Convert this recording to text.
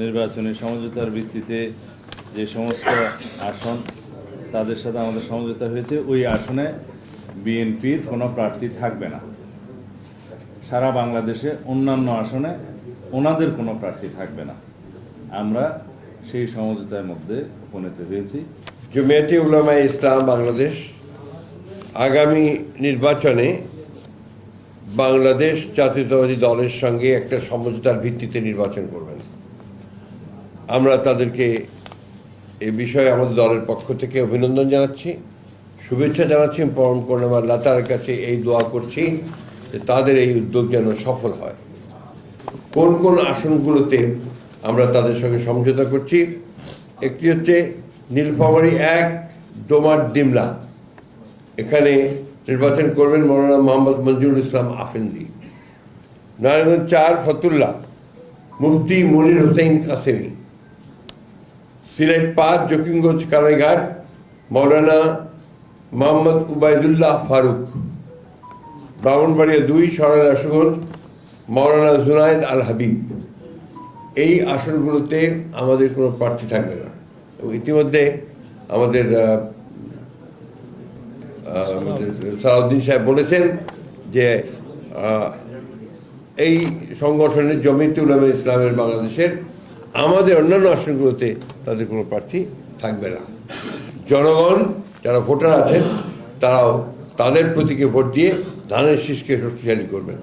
নির্বাচনী সমঝোতার ভিত্তিতে যে সমস্ত আসন তাদের সাথে আমাদের সমঝোতা হয়েছে, ওই আসনে বিএনপির কোনো প্রার্থী থাকবে না। সারা বাংলাদেশে অন্যান্য আসনে ওনাদের কোনো প্রার্থী থাকবে না। আমরা সেই সমঝোতার মধ্যে উপনীত হয়েছি। জমিয়াতে উলামা ইসলাম বাংলাদেশ, আগামী নির্বাচনে বাংলাদেশ জাতীয়তাবাদী দলের সঙ্গে একটা সমঝোতার ভিত্তিতে নির্বাচন করবেন। আমরা তাদেরকে এ বিষয়ে আমাদের দলের পক্ষ থেকে অভিনন্দন জানাচ্ছি, শুভেচ্ছা জানাচ্ছি পরম করুণামা লতার কাছে এই দোয়া করছি যে তাদের এই উদ্যোগ যেন সফল হয়। কোন কোন আসনগুলোতে আমরা তাদের সঙ্গে সমঝোতা করছি, একটি হচ্ছে নীলফামারী এক, ডোমার ডিমলা। এখানে নির্বাচন করবেন মৌলানা মোহাম্মদ মঞ্জুরুল ইসলাম আফেন্দি। নারায়ণগঞ্জ চার ফতুল্লাহ মুফতি মনির হোসেন কাসেমি। সিলেট পাঁচ, জকিমগঞ্জ কারাইঘাট মৌলানা মোহাম্মদ উবায়দুল্লাহ ফারুক। ব্রাহ্মণবাড়িয়া দুই সরাইল আশুগঞ্জ মৌলানা জুনায়েদ আল হাবিব এই আসনগুলোতে আমাদের কোনো প্রার্থী থাকবে না। এবং ইতিমধ্যে আমাদের সালাউদ্দিন সাহেব বলেছেন যে এই সংগঠনের জমিতে উলামা ইসলামের বাংলাদেশের আমাদের অন্যান্য আসনগুলোতে তাদের কোনো প্রার্থী থাকবে না। জনগণ, যারা ভোটার আছেন, তারাও তাদের প্রতীকে ভোট দিয়ে ধানের শীষকে শক্তিশালী করবেন।